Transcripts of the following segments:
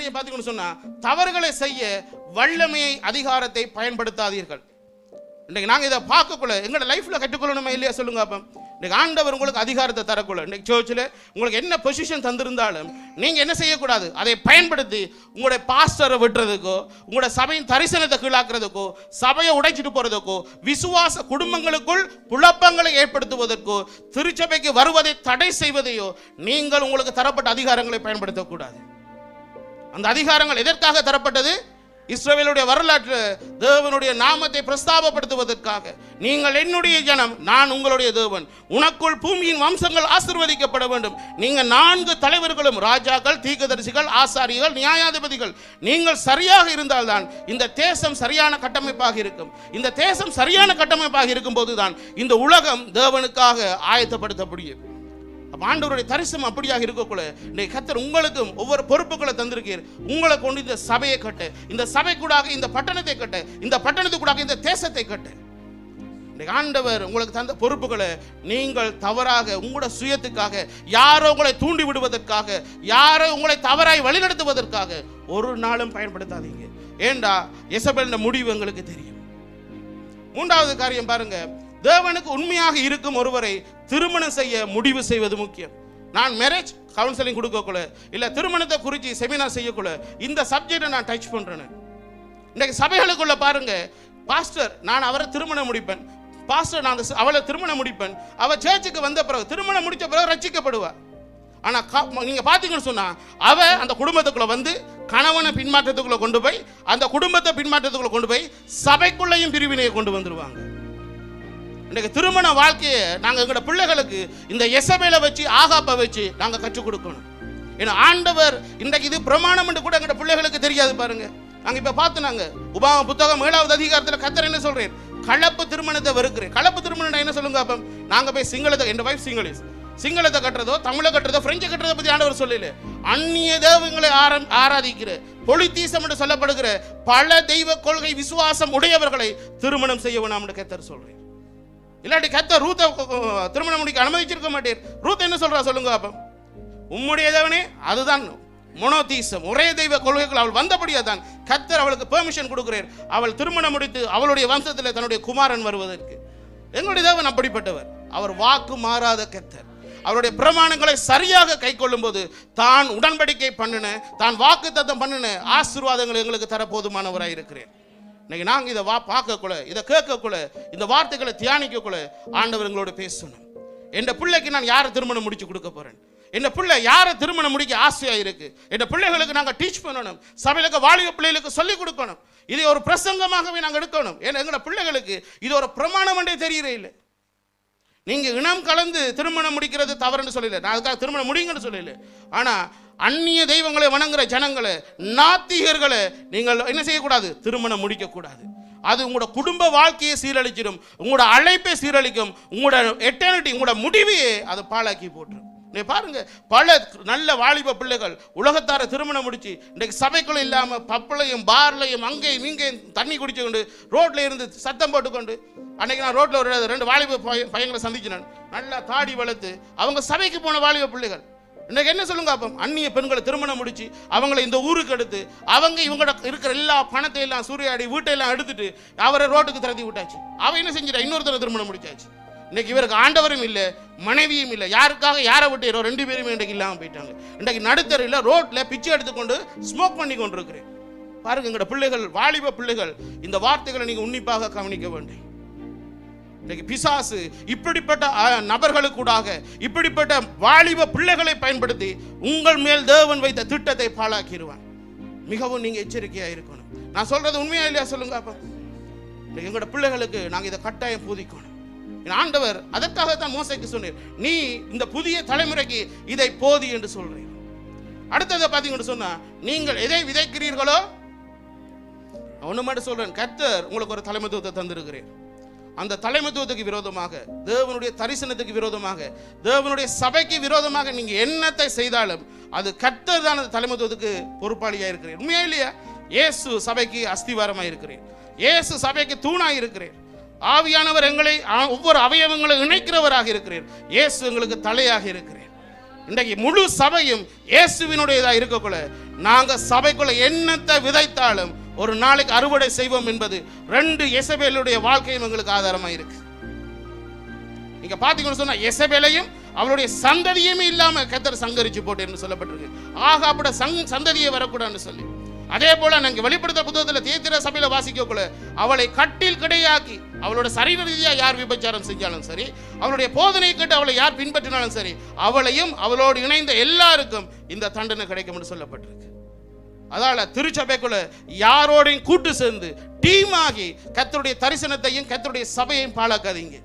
காரியம் பார்த்தீங்கன்னு சொன்னா தவறுகளை செய்ய வல்லமையை அதிகாரத்தை பயன்படுத்தாதீர்கள். இன்றைக்கு நாங்கள் இதை பார்க்கக்குள்ள எங்களோட லைஃப்பில் கற்றுக்கொள்ளணுமே இல்லையா சொல்லுங்க அப்போ. இன்றைக்கு ஆண்டவர் உங்களுக்கு அதிகாரத்தை தரக்குள்ள. இன்றைக்கு சர்ச்சில் உங்களுக்கு என்ன பொசிஷன் தந்திருந்தாலும் நீங்கள் என்ன செய்யக்கூடாது? அதை பயன்படுத்தி உங்களுடைய பாஸ்டரை விட்டுறதுக்கோ உங்களோட சபையின் தரிசனத்தை கீழாக்குறதுக்கோ சபையை உடைச்சிட்டு போகிறதுக்கோ விசுவாச குடும்பங்களுக்குள் குழப்பங்களை ஏற்படுத்துவதற்கோ திருச்சபைக்கு வருவதை தடை செய்வதையோ நீங்கள் உங்களுக்கு தரப்பட்ட அதிகாரங்களை பயன்படுத்தக்கூடாது. அந்த அதிகாரங்கள் எதற்காக தரப்பட்டது? இஸ்ரவேலுடைய வரலாற்று தேவனுடைய நாமத்தை பிரஸ்தாபப்படுத்துவதற்காக. நீங்கள் என்னுடைய ஜனம் நான் உங்களுடைய தேவன். உனக்குள் பூமியின் வம்சங்கள் ஆசிர்வதிக்கப்பட வேண்டும். நீங்கள் நான்கு தலைவர்களும் ராஜாக்கள் தீர்க்கதரிசிகள் ஆசாரிகள் நியாயாதிபதிகள். நீங்கள் சரியாக இருந்தால்தான் இந்த தேசம் சரியான கட்டமைப்பாக இருக்கும். இந்த தேசம் சரியான கட்டமைப்பாக இருக்கும்போது தான் இந்த உலகம் தேவனுக்காக ஆயத்தப்படுத்த முடியும் அப்போ ஆண்டவருடைய தரிசனம் அப்படியாக இருக்கக்குள்ள இன்றைக்கு கத்தர் உங்களுக்கும் ஒவ்வொரு பொறுப்புகளை தந்திருக்கீர். உங்களை கொண்டு இந்த சபையை கட்ட. இந்த சபைக்கூடாக இந்த பட்டணத்தை கட்ட. இந்த பட்டணத்துக்கூடாக இந்த தேசத்தை கட்ட. இன்றைக்கு ஆண்டவர் உங்களுக்கு தந்த பொறுப்புகளை நீங்கள் தவறாக உங்களோட சுயத்துக்காக யாரோ உங்களை தூண்டி விடுவதற்காக யாரோ உங்களை தவறாய் வழிநடத்துவதற்காக ஒரு நாளும் பயன்படுத்தாதீங்க. ஏண்டா? எசபெல்ன முடிவு எங்களுக்கு தெரியும். மூன்றாவது காரியம் பாருங்க. தேவனுக்கு உண்மையாக இருக்கும் ஒருவரை திருமணம் செய்ய முடிவு செய்வது முக்கியம். நான் மேரேஜ் கவுன்சிலிங் கொடுக்கக்குள்ள இல்லை திருமணத்தை குறித்து செமினார் செய்யக்குள்ள இந்த சப்ஜெக்டை நான் டச் பண்ணுறேன்னு இன்றைக்கு சபைகளுக்குள்ள பாருங்க பாஸ்டர் நான் அவரை திருமணம் முடிப்பேன். பாஸ்டர் நான் அந்த அவளை திருமணம் முடிப்பேன். அவள் சேர்ச்சுக்கு வந்த பிறகு திருமணம் முடித்த பிறகு ரட்சிக்கப்படுவா. ஆனால் நீங்கள் பார்த்தீங்கன்னு சொன்னால் அவள் அந்த குடும்பத்துக்குள்ளே வந்து கணவனை பின்மாற்றத்துக்குள்ளே கொண்டு போய் அந்த குடும்பத்தை பின்மாற்றத்துக்குள்ளே கொண்டு போய் சபைக்குள்ளேயும் பிரிவினையை கொண்டு வந்துடுவாங்க இன்றைக்கு திருமண வாழ்க்கையை நாங்கள் எங்களோட பிள்ளைகளுக்கு இந்த எசபேலை வச்சு ஆகாப்பை வச்சு நாங்கள் கற்றுக் கொடுக்கணும். ஏன்னா ஆண்டவர் இன்றைக்கு இது பிரமாணம் என்று கூட எங்களோட பிள்ளைகளுக்கு தெரியாது பாருங்க. நாங்கள் இப்போ பார்த்து நாங்கள் உபாம புத்தகம் ஏழாவது அதிகாரத்தில் கத்தர் என்ன சொல்றேன்? கலப்பு திருமணத்தை வெறுக்கிறேன். கலப்பு திருமணம் என்ன சொல்லுங்க அப்போ நாங்கள் போய் சிங்களத்தை என் வைஃப் சிங்களீஸ் சிங்களத்தை கட்டுறதோ தமிழை கட்டுறதோ பிரெஞ்சு கட்டுறதை பற்றி ஆண்டவர் சொல்லல. அந்நிய தெய்வங்களை ஆரம் ஆராதிக்கிற பொலித்தீசம் என்று சொல்லப்படுகிற பல தெய்வ கொள்கை விசுவாசம் உடையவர்களை திருமணம் செய்ய வேணாம் என்று கத்தர் சொல்கிறேன் இல்லாட்டி கத்த ரூத்தை திருமணம் முடிக்க அனுமதிச்சிருக்க மாட்டீர். ரூத் என்ன சொல்றா சொல்லுங்க அப்போ? உம்முடைய தேவனே அதுதான் மொனோதீசம். ஒரே தெய்வ கொள்கைகள் அவள் வந்தபடியே தான் கத்தர் அவளுக்கு பெர்மிஷன் கொடுக்குறார். அவள் திருமணம் முடித்து அவளுடைய வம்சத்தில் தன்னுடைய குமாரன் வருவதற்கு. எங்களுடைய தேவன் அப்படிப்பட்டவர். அவர் வாக்கு மாறாத கத்தர் அவருடைய பிரமாணங்களை சரியாக கை போது தான் உடன்படிக்கை பண்ணின தான் வாக்கு தத்தம் பண்ணின ஆசீர்வாதங்கள் எங்களுக்கு தர போதுமானவராக இருக்கிறேன். இன்னைக்கு நாங்கள் இதை வா பார்க்கக்குள்ள இதை கேட்கக்குள்ள இந்த வார்த்தைகளை தியானிக்கக்குள்ள ஆண்டவர் எங்களோட பேசணும். என் பிள்ளைக்கு நான் யாரை திருமணம் முடிச்சு கொடுக்க போகிறேன் என் பிள்ளை யாரை திருமணம் முடிக்க ஆசையாக இருக்கு? என் பிள்ளைகளுக்கு நாங்கள் டீச் பண்ணணும். சபையிலுக்கு வாலிப பிள்ளைகளுக்கு சொல்லிக் கொடுக்கணும். இதை ஒரு பிரசங்கமாகவே நாங்கள் எடுக்கணும். ஏன்னா எங்களோட பிள்ளைகளுக்கு இது ஒரு பிரமாணம் என்றே தெரியறே இல்லை. நீங்கள் இனம் கலந்து திருமணம் முடிக்கிறது தவறுன்னு சொல்லல. நான் அதுக்காக திருமணம் முடியுங்கன்னு சொல்லல. ஆனால் அந்நிய தெய்வங்களை வணங்குற ஜனங்களை நாத்திகர்களை நீங்கள் என்ன செய்யக்கூடாது? திருமணம் முடிக்கக்கூடாது. அது உங்களோட குடும்ப வாழ்க்கையை சீரழிச்சிடும் உங்களோட அழைப்பை சீரழிக்கும் உங்களோட எட்டர்னிட்டி உங்களோட முடிவையே அதை பாழாக்கி போட்டுரும். நீ பாருங்க பல நல்ல வாலிப பிள்ளைகள் உலகத்தார திருமணம் முடிச்சு இன்றைக்கு சபைக்குள்ள இல்லாமல் பப்பளையும் பார்லையும் அங்கேயும் இங்கேயும் தண்ணி குடிச்சு கொண்டு இருந்து சத்தம் போட்டுக்கொண்டு அன்னைக்கு நான் ரோட்டில் ஒரு ரெண்டு வாலிப பைய- பையங்களை சந்திச்சினேன் நல்லா தாடி வளர்த்து அவங்க சபைக்கு போன வாலிப பிள்ளைகள் இன்னைக்கு என்ன சொல்லுங்க அப்போ? அந்நிய பெண்களை திருமணம் முடிச்சு அவங்களை இந்த ஊருக்கு எடுத்து அவங்க இவங்களோட இருக்கிற எல்லா பணத்தை எல்லாம் சூறையாடி வீட்டையெல்லாம் எடுத்துட்டு அவரை ரோட்டுக்கு திறத்தி விட்டாச்சு. அவன் என்ன செஞ்சிட்டா? இன்னொருத்தரை திருமணம் முடிச்சாச்சு. இன்னைக்கு இவருக்கு ஆண்டவரும் இல்லை மனைவியும் இல்லை. யாருக்காக யாரை விட்டு ரெண்டு பேருமே இன்றைக்கு இல்லாமல் போயிட்டாங்க. இன்றைக்கு நடுத்தரையில் ரோட்டில் பிச்சை எடுத்துக்கொண்டு ஸ்மோக் பண்ணி கொண்டிருக்கிறேன் பாருங்க எங்களோட பிள்ளைகள் வாலிப பிள்ளைகள் இந்த வார்த்தைகளை நீங்கள் உன்னிப்பாக கவனிக்க வேண்டும். இன்னைக்கு பிசாசு இப்படிப்பட்ட நபர்களுக்கூடாக இப்படிப்பட்ட வாலிப பிள்ளைகளை பயன்படுத்தி உங்கள் மேல் தேவன் வைத்த திட்டத்தை பாழாக்கிடுவான் மிகவும் நீங்க எச்சரிக்கையா இருக்கணும். நான் சொல்றது உண்மையா இல்லையா சொல்லுங்க அப்ப? எங்களோட பிள்ளைகளுக்கு நாங்கள் இதை கட்டாயம் பூதிக்கணும். ஆண்டவர் ஆண்டவர் அதற்காகத்தான் மோசைக்கு சொன்னீர் நீ இந்த புதிய தலைமுறைக்கு இதை போதி என்று சொல்றீங்க அடுத்ததை பார்த்தீங்கன்னு சொன்னா நீங்கள் எதை விதைக்கிறீர்களோ? ஒன்று மட்டும் சொல்றேன் கர்த்தர் உங்களுக்கு ஒரு தலைமைத்துவத்தை தந்திருக்கிறேன். அந்த தலைமத்துவத்துக்கு விரோதமாக தேவனுடைய தரிசனத்துக்கு விரோதமாக தேவனுடைய சபைக்கு விரோதமாக நீங்கள் என்னத்தை செய்தாலும் அது கர்த்தர் தான் அந்த தலைமத்துவத்துக்கு பொறுப்பாளியாக இருக்கிறேன் உண்மையா இல்லையா? இயேசு சபைக்கு அஸ்திவாரமாக இருக்கிறேன் இயேசு சபைக்கு தூணாக இருக்கிறேன் ஆவியானவர் எங்களை ஆ- ஒவ்வொரு அவயவங்களை இணைக்கிறவராக இருக்கிறேன் இயேசு எங்களுக்கு தலையாக இருக்கிறேன் இன்றைக்கு முழு சபையும் இயேசுவினுடையதாக இருக்கக்குள்ள நாங்கள் சபைக்குள்ள என்னத்தை விதைத்தாலும் ஒரு நாளைக்கு அறுவடை செய்வோம் என்பது ரெண்டு எசபேலுடைய வாழ்க்கையும் எங்களுக்கு ஆதாரமா இருக்கு. நீங்க பாத்தீங்கன்னு சொன்னா எசபேலையும் அவளுடைய சந்ததியுமே இல்லாம கத்தர் சங்கரிச்சு போட்டு என்று சொல்லப்பட்டிருக்கு. ஆகாப்பட சங் சந்ததியை வரக்கூடாதுன்னு சொல்லி. அதே போல நாங்கள் வெளிப்படுத்த புத்தகத்தில் தேத்திர சபையில வாசிக்கக்குள்ள அவளை கட்டில் கிடையாக்கி அவளோட சரீர ரீதியாக யார் விபச்சாரம் செஞ்சாலும் சரி அவளுடைய போதனை கேட்டு அவளை யார் பின்பற்றினாலும் சரி அவளையும் அவளோடு இணைந்த எல்லாருக்கும் இந்த தண்டனை கிடைக்கும் என்று சொல்லப்பட்டிருக்கு. அதால திருச்சபைக்குள்ள யாரோடையும் கூட்டு சேர்ந்து டீம் ஆகி கத்தருடைய தரிசனத்தையும் கத்தருடைய சபையையும் பாழாக்காதீங்க.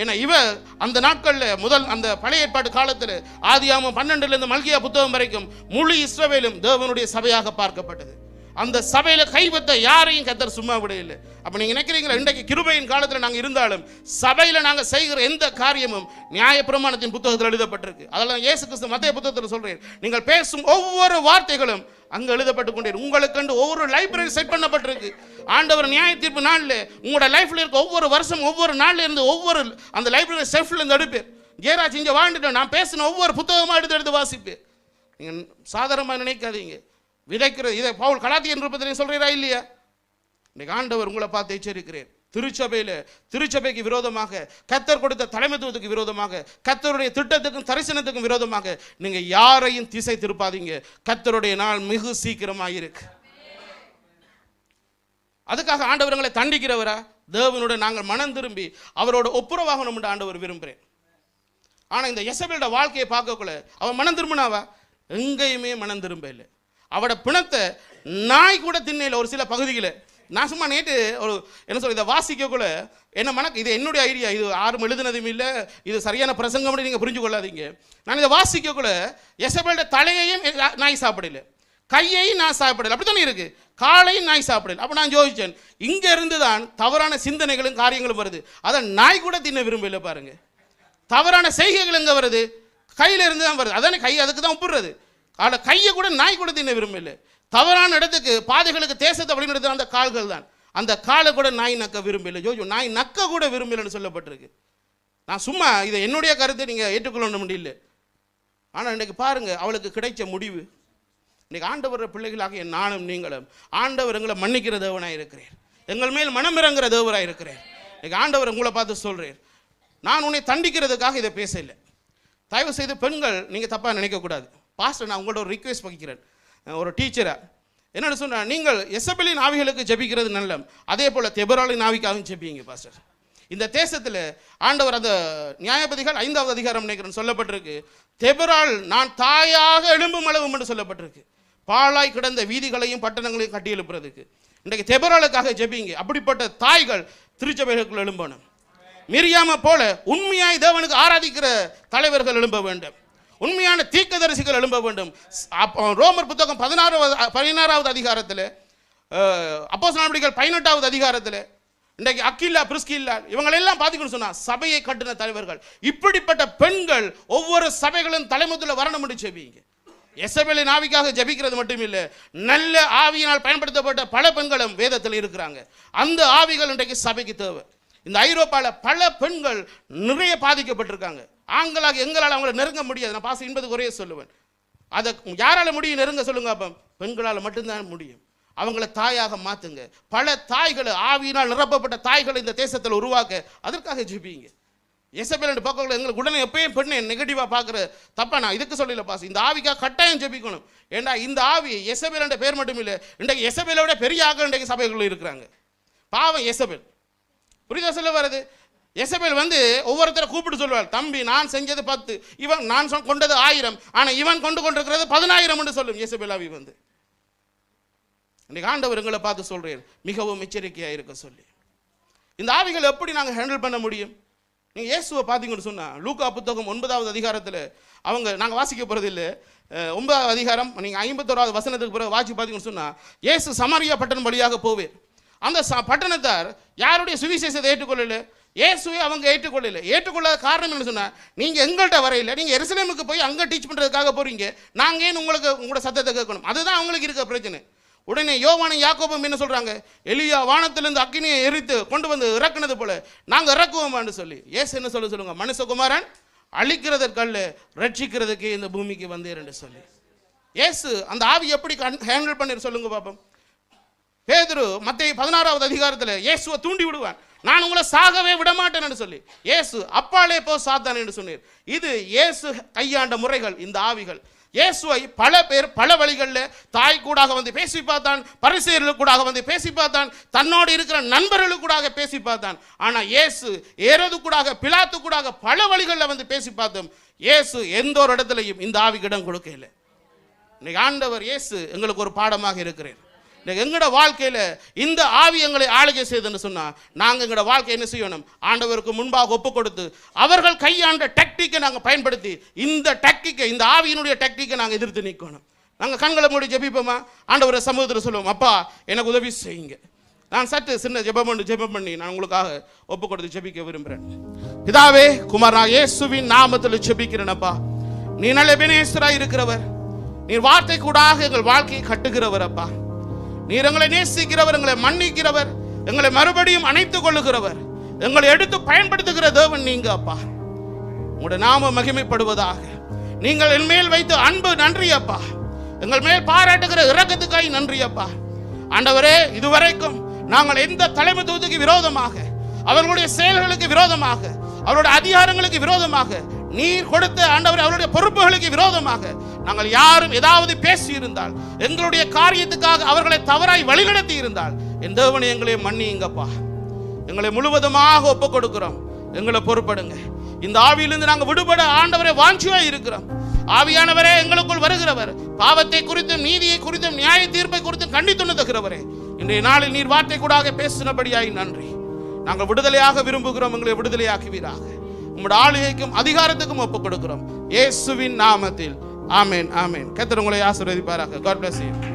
ஏன்னா இவர் அந்த நாட்களில் முதல் அந்த பழைய ஏற்பாட்டு காலத்தில் ஆதியாமம் பன்னெண்டுலேருந்து மல்கியா புத்தகம் வரைக்கும் முழு இஸ்ரவேலும் தேவனுடைய சபையாக பார்க்கப்பட்டது. அந்த சபையில் கைவத்த யாரையும் கத்தர் சும்மா விடையில்லை அப்போ நீங்கள் நினைக்கிறீங்களா? இன்றைக்கு கிருபையின் காலத்தில் நாங்கள் இருந்தாலும் சபையில் நாங்கள் செய்கிற எந்த காரியமும் நியாயப்பிரமாணத்தின் புத்தகத்தில் எழுதப்பட்டிருக்கு. அதெல்லாம் இயேசு கிறிஸ்து மத்திய புத்தகத்தில் சொல்கிறேன் நீங்கள் பேசும் ஒவ்வொரு வார்த்தைகளும் அங்க எழுதப்பட்டு கொண்டே உங்களுக்கு ஒவ்வொரு லைப்ரரி செட் பண்ணப்பட்டிருக்கு. ஆண்டவர் நியாய தீர்ப்பு நாளில் உங்களோட லைஃப்ல இருக்க ஒவ்வொரு வருஷம் ஒவ்வொரு நாள்ல இருந்து ஒவ்வொரு அந்த லைப்ரரி செல்ஃப்ல இருந்து எடுப்பேன். ஜெயராஜ் இங்க வாழ்ந்துட்டோம் நான் பேசின ஒவ்வொரு புத்தகமா எடுத்து எடுத்து வாசிப்பேன். நீங்க சாதாரணமா நினைக்காதீங்க. விதைக்கிற இதை பவுல் கலாத்தியன் ரூபத்தில் சொல்றீரா இல்லையா? இன்னைக்கு ஆண்டவர் உங்களை பார்த்து எச்சரிக்கிறேன் திருச்சபையில் திருச்சபைக்கு விரோதமாக கத்தர் கொடுத்த தலைமைத்துவத்துக்கு விரோதமாக கத்தருடைய திட்டத்துக்கும் தரிசனத்துக்கும் விரோதமாக நீங்கள் யாரையும் திசை திருப்பாதீங்க. கத்தருடைய நாள் மிகு சீக்கிரமாக இருக்கு அதுக்காக ஆண்டவர்களை தண்டிக்கிறவரா? தேவனோட நாங்கள் மனம் திரும்பி அவரோட ஒப்புரவாகணும் என்று ஆண்டவர் விரும்புகிறேன். ஆனால் இந்த எசபேலோட வாழ்க்கையை பார்க்கக்குள்ள அவன் மனம் திரும்பினாவா? எங்கேயுமே மனம் திரும்ப இல்லை அவட பிணத்தை நாய் கூட திண்ணையில் ஒரு சில பகுதிகளில் நான் சும்மா நேற்று ஒரு என்ன சொல்ல இதை வாசிக்கக்குள்ள என்ன மனக்கு இது என்னுடைய ஐடியா இது யாரும் எழுதுனதும் இல்லை இது சரியான பிரசங்கம் நீங்கள் புரிஞ்சு கொள்ளாதீங்க நான் இதை வாசிக்கக்குள்ள எசபேலோட தலையையும் நாய் சாப்பிடல. கையையும் நான் சாப்பிடல. அப்படி தானே இருக்குது காலையும் நாய் சாப்பிடல. அப்போ நான் யோசித்தேன் இங்கே இருந்து தான் தவறான சிந்தனைகளும் காரியங்களும் வருது. அதை நாய் கூட தின்ன விரும்பல பாருங்கள் தவறான செய்கைகள் எங்கே வருது? கையில இருந்து தான் வருது. அதானே கை அதுக்கு தான் ஒப்புடுறது ஆனா கையை கூட நாய் கூட தின்ன விரும்பல. தவறான இடத்துக்கு பாதைகளுக்கு தேசத்தை வழிநடத்துற அந்த கால்கள் தான். அந்த காலை கூட நாய் நக்க விரும்பலை ஜோஜோ நாய் நக்க கூட விரும்பலைன்னு சொல்லப்பட்டிருக்கு. நான் சும்மா இதை என்னுடைய கருத்தை நீங்கள் ஏற்றுக்கொள்ள முடியல ஆனால் இன்னைக்கு பாருங்கள் அவளுக்கு கிடைச்ச முடிவு. இன்றைக்கி ஆண்டவர பிள்ளைகளாக என் நானும் நீங்களும் ஆண்டவர் எங்களை மன்னிக்கிற தேவனாக இருக்கிறேன் எங்கள் மேல் மனம் இறங்குற தேவராக இருக்கிறேன் இன்றைக்கி ஆண்டவர் உங்களை பார்த்து சொல்கிறேன் நான் உன்னை தண்டிக்கிறதுக்காக இதை பேசலை தயவு செய்து பெண்கள் நீங்கள் தப்பாக நினைக்கக்கூடாது. பாஸ்டர் நான் உங்களோட ஒரு ரிக்வெஸ்ட் வைக்கிறேன் ஒரு டீச்சரை என்னென்னு சொன்னா நீங்கள் எசபெலின் ஆவிகளுக்கு ஜெபிக்கிறது நல்லம் அதே போல் தெபராலின் ஆவிக்காகவும் ஜெபிங்க பாஸ்டர் இந்த தேசத்தில் ஆண்டவர் அந்த நியாயபதிகள் ஐந்தாவது அதிகாரம் நினைக்கிறேன் சொல்லப்பட்டிருக்கு. தெபரால் நான் தாயாக எழும்பும் அளவும் என்று சொல்லப்பட்டிருக்கு. பாழாய் கிடந்த வீதிகளையும் பட்டணங்களையும் கட்டி எழுப்புறதுக்கு. இன்றைக்கு தெபராலுக்காக ஜெபிங்க அப்படிப்பட்ட தாய்கள் திருச்சபைகளுக்குள் எழும்பணும். மிரியாம போல உண்மையாய் தேவனுக்கு ஆராதிக்கிற தலைவர்கள் எழும்ப வேண்டும். உண்மையான தீக்கதரிசிகள் எழும்ப வேண்டும். ரோமர் புத்தகம் பதினாறாவது பதினாறாவது அதிகாரத்தில் அப்போ நடவடிக்கைகள் பதினெட்டாவது அதிகாரத்தில் இன்றைக்கு அக்கில்லா பிரிஸ்கில்லா இவங்களெல்லாம் பார்த்துக்கணும்னு சொன்னால் சபையை கட்டின தலைவர்கள். இப்படிப்பட்ட பெண்கள் ஒவ்வொரு சபைகளும் தலைமுறையில் வரணும் என்று செவிங்க எசபேலின் ஆவிக்காக ஜெபிக்கிறது மட்டும் இல்லை நல்ல ஆவியினால் பயன்படுத்தப்பட்ட பல பெண்களும் வேதத்தில் இருக்கிறாங்க. அந்த ஆவிகள் இன்றைக்கு சபைக்கு தேவை. இந்த ஐரோப்பாவில் பல பெண்கள் நிறைய பாதிக்கப்பட்டிருக்காங்க. ஆண்களாக எங்களால் அவங்களை நெருங்க முடியாது. நான் பாச என்பது குறைய சொல்லுவேன். அதை யாரால் முடியும்? நெருங்க சொல்லுங்க அப்போ. பெண்களால் மட்டும்தான் முடியும். அவங்கள தாயாக மாற்றுங்க பல தாய்களை ஆவியினால் நிரப்பப்பட்ட தாய்களை இந்த தேசத்தில் உருவாக்க அதற்காக ஜெபிங்க. எசபேல் பார்க்கல எங்களுக்கு உடனே எப்பயும் பெண்ணை நெகட்டிவாக பார்க்குற தப்பா நான் இதுக்கு சொல்லல பாஸ். இந்த ஆவிக்காக கட்டாயம் ஜெபிக்கணும். ஏண்டா இந்த ஆவி எசபேல் என்ற பேர் மட்டும் இல்லை இன்றைக்கு எசபேலோட விட பெரிய ஆக இன்றைக்கு சபைகளில் இருக்கிறாங்க. பாவம் எசபேல் புரியுதா சொல்ல வருது எசபேல் வந்து ஒவ்வொருத்தரை கூப்பிட்டு சொல்லுவாள் தம்பி நான் செஞ்சது பத்து இவன் நான் சொ- கொண்டது ஆயிரம் ஆனால் இவன் கொண்டு கொண்டிருக்கிறது பதினாயிரம் என்று சொல்லும். எசபேலாவி ஆவி வந்து இன்னைக்கு ஆண்டவர் எங்களை பார்த்து சொல்கிறேன் மிகவும் எச்சரிக்கையாக இருக்க சொல்லி. இந்த ஆவிகள் எப்படி நாங்கள் ஹேண்டில் பண்ண முடியும்? நீங்கள் இயேசுவை பார்த்தீங்கன்னு சொன்னால் லூக்கா புத்தகம் ஒன்பதாவது அதிகாரத்தில் அவங்க நாங்கள் வாசிக்க போகிறது இல்லை ஒன்பதாவது அதிகாரம் நீங்கள் ஐம்பத்தோராவது வசனத்துக்கு பிறகு வாசி பார்த்தீங்கன்னு சொன்னால் இயேசு சமாரியா பட்டணம் வழியாக போவேன். அந்த ச பட்டணத்தார் யாருடைய சுவிசேஷத்தை ஏற்றுக்கொள்ளலை? இயேசுவை அவங்க ஏற்றுக்கொள்ளல. ஏற்றுக்கொள்ளாத காரணம் என்ன சொன்னால் நீங்கள் எங்கள்கிட்ட வரையில நீங்கள் எருசலேமுக்கு போய் அங்கே டீச் பண்ணுறதுக்காக போகிறீங்க நாங்கள் ஏன் உங்களுக்கு உங்களோட சத்தத்தை கேட்கணும்? அதுதான் அவங்களுக்கு இருக்க பிரச்சனை. உடனே யோவானும் யாக்கோபம் என்ன சொல்கிறாங்க எலியா வானத்திலிருந்து அக்கினியை எரித்து கொண்டு வந்து இறக்குனது போல நாங்கள் இறக்குவோமான்னு சொல்லி. ஏசு என்ன சொல்ல சொல்லுங்கள் மனுஷகுமாரன் அழிக்கிறதற்கல்ல ரட்சிக்கிறதுக்கு இந்த பூமிக்கு வந்தேன்னு சொல்லி. ஏசு அந்த ஆவி எப்படி ஹேண்டில் பண்ணி சொல்லுங்க பாப்போம். பேதுரு மத்திய பதினாறாவது அதிகாரத்தில் இயேசுவை தூண்டி விடுவான். நான் உங்களை சாகவே விட மாட்டேன் சொல்லி. இயேசு அப்பாலே போ சாத்தான் என்று சொன்னீர். இது இயேசு கையாண்ட முறைகள் இந்த ஆவிகள். இயேசுவை பல பேர் பல வழிகளில் தாய் கூடாக வந்து பேசி பார்த்தான் பரிசீலர்கள் கூடாக வந்து பேசி பார்த்தான் தன்னோடு இருக்கிற நண்பர்களுக்கு கூடாக பேசி பார்த்தான் ஆனால் இயேசு ஏறது கூடாக பிலாத்து கூடாக பல வழிகளில் வந்து பேசி பார்த்தோம் இயேசு எந்த ஒரு இடத்துலையும் இந்த ஆவிக்கு இடம் கொடுக்கல. இன்னைக்கு ஆண்டவர் இயேசு எங்களுக்கு ஒரு பாடமாக இருக்கிறேன் எங்களோட வாழ்க்கையில் இந்த ஆவி எங்களை ஆளுகை செய்துன்னு சொன்னால் நாங்கள் எங்களோட வாழ்க்கை என்ன செய்யணும்? ஆண்டவருக்கு முன்பாக ஒப்பு கொடுத்து அவர்கள் கையாண்ட டெக்டிக்கை நாங்கள் பயன்படுத்தி இந்த டெக்டிக்கை இந்த ஆவியினுடைய டெக்டிக்கை நாங்கள் எதிர்த்து நிற்கணும் நாங்கள் கண்களை மூடி ஜெபிப்போமா? ஆண்டவரை சமூகத்தில் சொல்லுவோம் அப்பா எனக்கு உதவி செய்யுங்க. நான் சற்று சின்ன ஜெபம் பண்ணி ஜெபம் பண்ணி நான் உங்களுக்காக ஒப்பு கொடுத்து ஜெபிக்க விரும்புகிறேன் பிதாவே குமாரா இயேசுவின் நாமத்தில் ஜெபிக்கிறேனப்பா நீ நல்ல வினேஸ்வராக இருக்கிறவர். நீ வார்த்தை கூடாக எங்கள் வாழ்க்கையை கட்டுகிறவர் அப்பா. நீர் எங்களை நேசிக்கிறவர் எங்களை மன்னிக்கிறவர் எங்களை மறுபடியும் அணைத்துக் கொள்ளுகிறவர். எங்களை எடுத்து பயன்படுத்துகிற தேவன் நீங்க அப்பா. உங்களுடைய நாம மகிமைப்படுவதாக. நீங்கள் என் மேல் வைத்த அன்பு நன்றி அப்பா. எங்கள் மேல் பாராட்டுகிற இரக்கத்துக்காய் நன்றி அப்பா. ஆண்டவரே இதுவரைக்கும் நாங்கள் எந்த தலைமை தூதுக்கு விரோதமாக அவர்களுடைய செயல்களுக்கு விரோதமாக அவருடைய அதிகாரங்களுக்கு விரோதமாக நீர் கொடுத்த ஆண்டவர் அவருடைய பொறுப்புகளுக்கு விரோதமாக நாங்கள் யாரும் ஏதாவது பேசி இருந்தால் எங்களுடைய காரியத்துக்காக அவர்களை தவறாய் வழிநடத்தி இருந்தால் என் தேவனை எங்களை மன்னிங்கப்பா எங்களை முழுவதுமாக ஒப்பு கொடுக்கிறோம் எங்களை பொறுப்படுங்க. இந்த ஆவியிலிருந்து நாங்கள் விடுபட ஆண்டவரை வாஞ்சியாய் இருக்கிறோம். ஆவியானவரே எங்களுக்குள் வருகிறவர். பாவத்தை குறித்தும் நீதியை குறித்தும் நியாய தீர்ப்பை குறித்தும் கண்டித்துண தருகிறவரே. இன்றைய நாளில் நீர் வார்த்தை கூடாக பேசினபடியாய் நன்றி. நாங்கள் விடுதலையாக விரும்புகிறோம். எங்களை விடுதலையாக்குவீராக. உம்முடைய ஆளுகைக்கும் அதிகாரத்துக்கும் ஒப்புக் கொடுக்கிறோம் இயேசுவின் நாமத்தில். ஆமேன் ஆமேன். கத்தர் உங்களை ஆசீர்வதிப்பாராக. God bless you